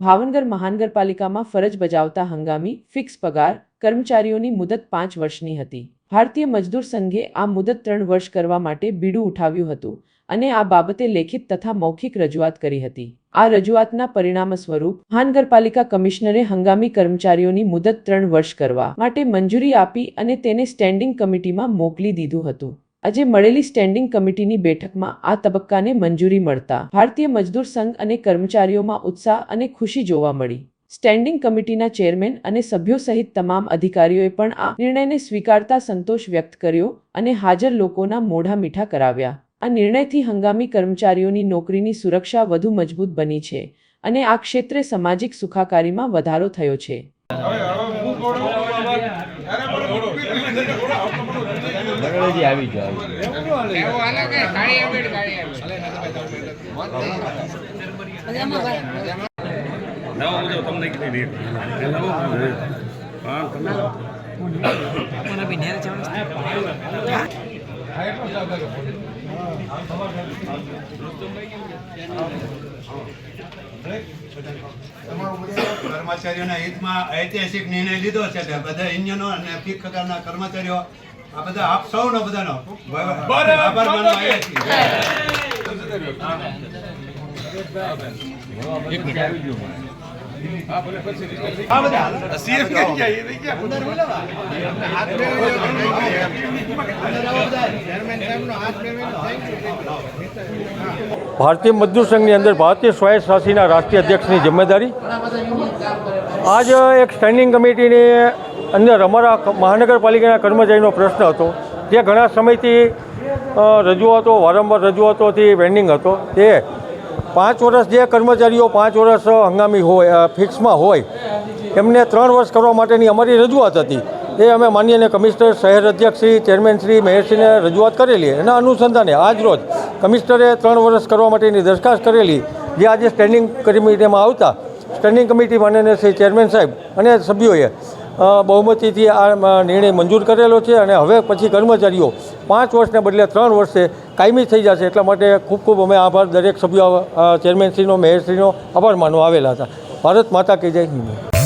ભાવનગર મહાનગરપાલિકામાં ફરજ બજાવતા હંગામી ફિક્સ પગાર કર્મચારીઓની મુદત પાંચ વર્ષની હતી. ભારતીય મજદૂર સંઘે આ મુદત ત્રણ વર્ષ કરવા માટે બીડું ઉઠાવ્યું હતું અને આ બાબતે લેખિત તથા મૌખિક રજૂઆત કરી હતી. આ રજૂઆતના પરિણામ સ્વરૂપ મહાનગરપાલિકા કમિશનરે હંગામી કર્મચારીઓની મુદત ત્રણ વર્ષ કરવા માટે મંજૂરી આપી અને તેને સ્ટેન્ડિંગ કમિટીમાં મોકલી દીધું હતું. આજે મળેલી સ્ટેન્ડિંગ કમિટીની બેઠકમાં આ તબક્કાને મંજૂરી મળતા ભારતીય મજદૂર સંઘ અને કર્મચારીઓમાં ઉત્સાહ અને ખુશી જોવા મળી. સ્ટેન્ડિંગ કમિટીના ચેરમેન અને સભ્યો સહિત તમામ અધિકારીઓએ પણ આ નિર્ણયને સ્વીકારતા સંતોષ વ્યક્ત કર્યો અને હાજર લોકોના મોઢા મીઠા કરાવ્યા. આ નિર્ણયથી હંગામી કર્મચારીઓની નોકરીની સુરક્ષા વધુ મજબૂત બની છે અને આ ક્ષેત્રે સામાજિક સુખાકારીમાં વધારો થયો છે. બગડેજી આવી જાવ નવા મુજબ તમને કર્મચારીઓના હિતમાં ઐતિહાસિક નિર્ણય લીધો છે કે બધા ઇન્જિનો અને પીક પ્રકારના કર્મચારીઓ આ બધા આપ સૌનો બધાનો. આભાર માનવા આવ્યા છીએ. ભારતીય મજદૂર સંઘની અંદર ભારતીય સ્વાયત્ત શાસીના રાષ્ટ્રીય અધ્યક્ષની જિમ્મેદારી. આજ એક સ્ટેન્ડિંગ કમિટીની અંદર અમારા મહાનગરપાલિકાના કર્મચારીનો પ્રશ્ન હતો. જે ઘણા સમયથી રજૂઆતો, વારંવાર રજૂઆતોથી પેન્ડિંગ હતો. તે પાંચ વર્ષ જે કર્મચારીઓ પાંચ વર્ષ હંગામી હોય ફિક્સમાં હોય, એમને ત્રણ વર્ષ કરવા માટેની અમારી રજૂઆત હતી. એ અમે માનનીય કમિશનર શહેર અધ્યક્ષ શ્રી, ચેરમેન શ્રી મેયરશ્રીને રજૂઆત કરેલી એના અનુસંધાને આજ રોજ કમિશનરે ત્રણ વર્ષ કરવા માટેની દરખાસ્ત કરેલી, જે આજે સ્ટેન્ડિંગ કમિટીમાં આવતા સ્ટેન્ડિંગ કમિટી માનનીય શ્રી ચેરમેન સાહેબ અને સભ્યોએ બહુમતીથી આ નિર્ણય મંજૂર કરેલો છે અને હવે પછી કર્મચારીઓ પાંચ વર્ષને બદલે ત્રણ વર્ષે કાયમી થઈ જશે એટલા માટે ખૂબ ખૂબ અમે આભાર દરેક સભ્યો ચેરમેનશ્રીનો મેયરશ્રીનો આભાર માનવા આવેલા હતા. ભારત માતા કે જય હિન્દ.